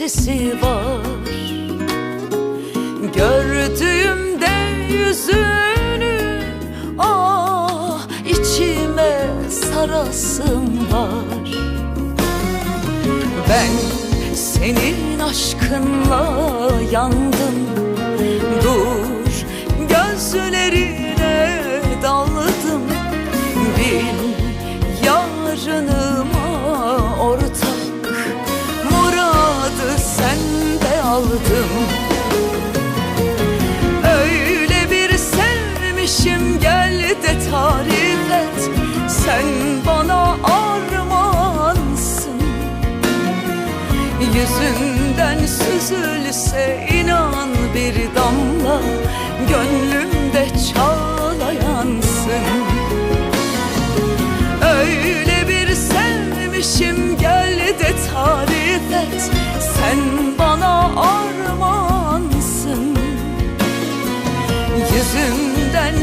nesi var. Gördüğümde yüzünü Ah içime sarasım var. Ben senin aşkınla yandım. Dur gözlerine daldım. Bil yarınıma aldım Öyle bir sevmişim gel de tarif et. Sen bana armağansın Yüzünden süzülse inan bir damla Gönlümde çal yüzünden